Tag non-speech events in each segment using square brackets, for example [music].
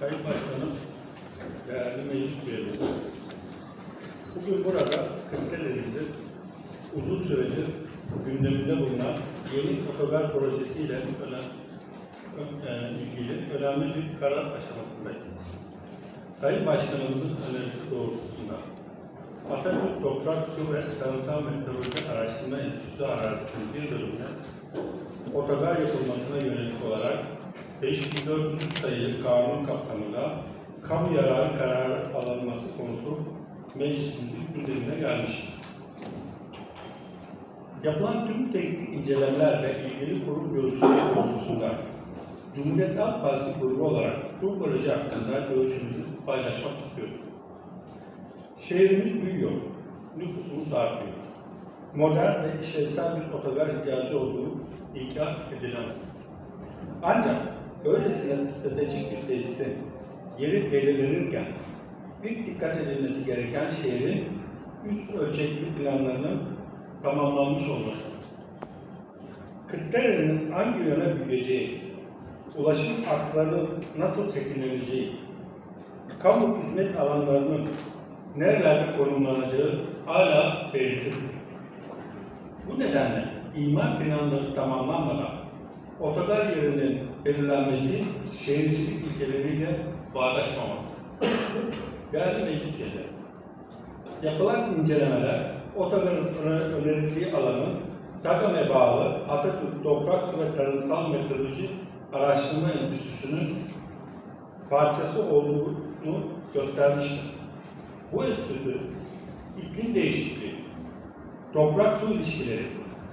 Sayın Başkanım, değerli meclis üyeleri, bugün burada Kırklareli'de uzun süredir gündeminde bulunan yeni otogar projesiyle e, ilgili önemli bir karar aşamasındayız. Sayın Başkanımızın önerisi doğrultusunda Atatürk Toprak Su ve Tarımsal Meteoroloji Araştırma Enstitüsü arazisinin bir bölümüne otogar yapılmasına yönelik olarak 5400 sayılı kanun kapsamında kamu yararı kararı alınması konusu meclisimizin gündemine gelmiştir. Yapılan tüm teknik incelemeler ve ilgili kurum görüşleri konusunda Cumhuriyet Halk Partisi grubu olarak bu proje hakkında görüşümüzü paylaşmak istiyoruz. Şehrimiz büyüyor, nüfusumuz artıyor. Modern ve işlevsel bir otogar ihtiyacı olduğu inkar edilemez. Ancak öylesine stratejik bir tesisin yeri belirlenirken bir dikkat edilmesi gereken şehrin üst ölçekli planlarının tamamlanmış olması. Kırklareli'nin hangi yöne büyüyeceği, ulaşım akslarının nasıl şekilleneceği, kamu hizmet alanlarının nerelerde konumlanacağı hala belirsizdir. Bu nedenle imar planları tamamlanmadan otogar yerinin belirlenmesi şehircilik ilkeleriyle bağdaşmamalı. [coughs] Değerli meclis üyeleri, yapılan incelemeler otogarın öne- önerildiği alanın TAGAM'e bağlı Atatürk Toprak ve Tarımsal Meteoroloji Araştırma Enstitüsü'nün parçası olduğunu göstermiştir. Bu enstitü iklim değişikliği, toprak su ilişkileri,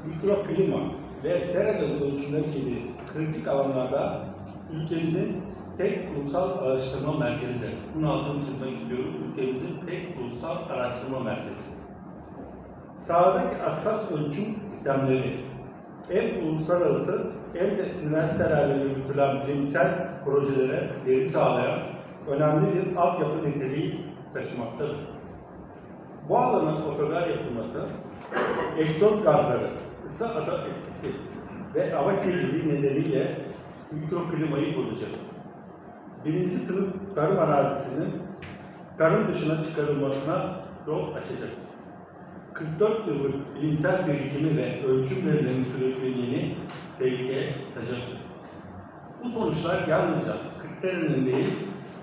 mikroklima ve sera gazı ölçümleri gibi kritik alanlarda ülkemizin tek ulusal araştırma merkezidir. Bunu altını çizmek istiyorum. Ülkemizin tek ulusal araştırma merkezi. Sahadaki hassas ölçüm sistemleri hem uluslararası hem de üniversitelerle yürütülen bilimsel projelere veri sağlayan önemli bir altyapı niteliği taşımaktadır. Bu alanın otogar yapılması, egzoz gazları, ısı ada etkisi ve hava kirliliği nedeniyle mikroklimayı bozacak. Birinci sınıf tarım arazisinin tarım dışına çıkarılmasına yol açacak. 44 yıllık bilimsel birikimi ve ölçüm verilerinin sürekliliğini tehlikeye atacaktır. Bu sonuçlar yalnızca Kırklareli'nin değil,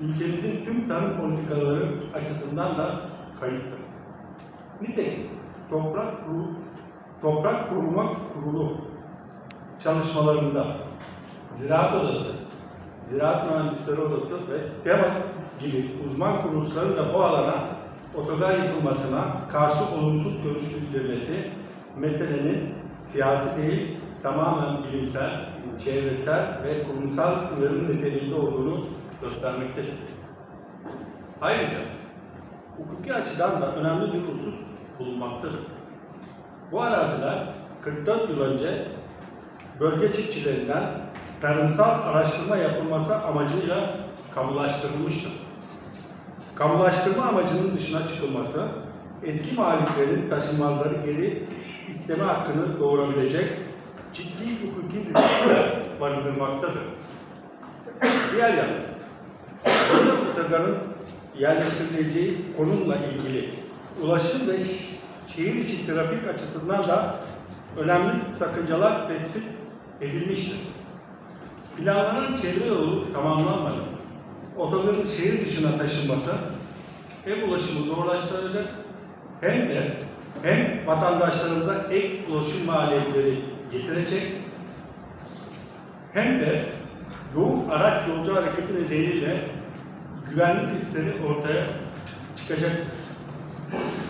ülkemizin tüm tarım politikaları açısından da kayıptır. Nitekim Toprak, Kurulu, Toprak Koruma Kurulu çalışmalarında Ziraat Odası, Ziraat Mühendisleri Odası ve TEMA gibi uzman kuruluşların da bu alana otogar yapılmasına karşı olumsuz görüş bildirmesi meselenin siyasi değil, tamamen bilimsel, çevresel ve kurumsal uyarı niteliğinde olduğunu göstermektedir. Ayrıca hukuki açıdan da önemli bir husus bulunmaktadır. Bu araziler 44 yıl önce bölge çiftçilerinden tarımsal araştırma yapılması amacıyla kamulaştırılmıştır. Kamulaştırma amacının dışına çıkılması, eski maliklerin taşınmazları geri isteme hakkını doğurabilecek ciddi hukuki riskler barındırmaktadır. Diğer yana, böyle otogarın yerleştirileceği konumla ilgili ulaşım ve şehir içi trafik açısından da önemli sakıncalar tespit edilmiştir. Planlanan çevre yolu tamamlanmadan otogarın şehir dışına taşınması hem ulaşımı zorlaştıracak hem de hem vatandaşlarımıza ek ulaşım maliyetleri getirecek hem de yoğun araç yolcu hareketi nedeniyle güvenlik riskleri ortaya çıkacaktır.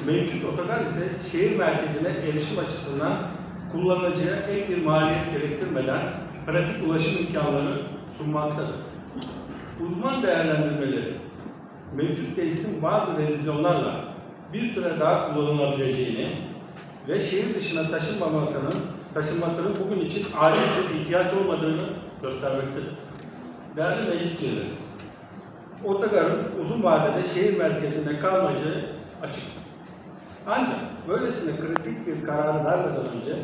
Mevcut otogar ise şehir merkezine erişim açısından kullanıcıya ek bir maliyet gerektirmeden pratik ulaşım imkanları sunmaktadır. Uzman değerlendirmeleri, mevcut tesisin bazı revizyonlarla bir süre daha kullanılabileceğini ve şehir dışına taşınmamasının, taşınmasının bugün için acil bir ihtiyaç olmadığını göstermektedir. Değerli meclis üyeleri, otogarın uzun vadede şehir merkezinde kalmayacağı açık. Ancak böylesine kritik bir karar vermeden önce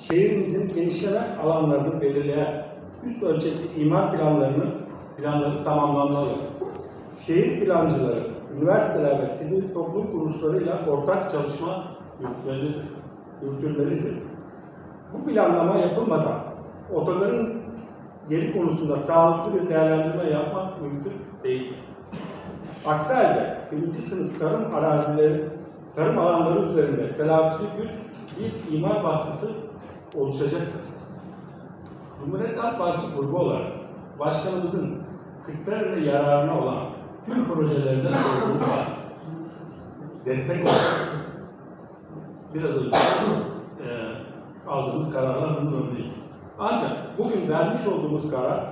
şehrimizin genişleme alanlarını belirleyen üst ölçekli imar planlarının planları tamamlanmalı. Şehir plancıları, üniversiteler ve sivil toplum kuruluşlarıyla ortak çalışma yürütmelidir. yürütülmelidir. Bu planlama yapılmadan otogarın yeri konusunda sağlıklı bir değerlendirme yapmak mümkün değil. Aksi halde birinci sınıf tarım arazileri, tarım alanları üzerinde telafisi güç bir imar baskısı oluşacaktır. Cumhuriyet Halk Partisi grubu olarak başkanımızın Kırklareli yararına olan tüm projelerinden sorumluluğa destek olarak biraz önce e, aldığımız kararlar bunun örneği. Ancak bugün vermiş olduğumuz karar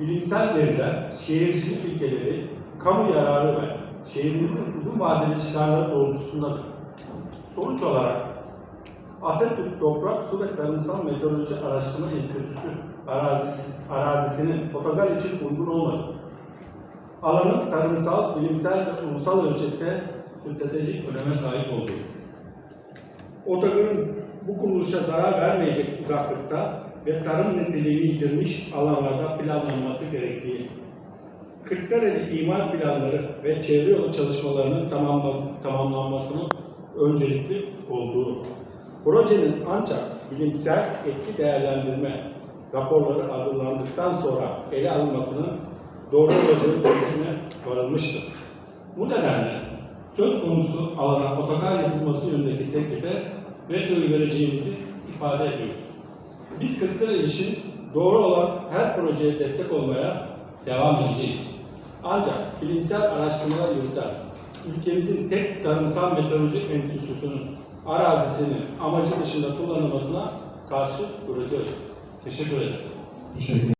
bilimsel veriler, şehircilik ilkeleri, kamu yararı ve şehrimizin uzun vadeli çıkarları doğrultusundadır. Sonuç olarak Atatürk Toprak Su ve Tarımsal Meteoroloji Araştırma Enstitüsü arazisi, arazisinin otogar için uygun olmadı. Alanın tarımsal, bilimsel ve ulusal ölçekte stratejik öneme sahip olduğu. Otogarın bu kuruluşa zarar vermeyecek uzaklıkta ve tarım niteliğini yitirmiş alanlarda planlanması gerektiği. Kırklareli imar planları ve çevre yolu çalışmalarının tamamla- tamamlanmasının öncelikli olduğu. Projenin ancak bilimsel etki değerlendirme raporları hazırlandıktan sonra ele alınmasının doğru olacağı görüşüne varılmıştır. Bu nedenle söz konusu alana otogar yapılması yönündeki teklife vetoyu vereceğimizi ifade ediyoruz. Biz Kırklareli için doğru olan her projeye destek olmaya devam edeceğiz. Ancak bilimsel araştırmalar yürüten ülkemizin tek tarımsal meteoroloji enstitüsünün arazisini amacı dışında kullanılmasına karşı duracağız. Teşekkür ederim. Teşekkür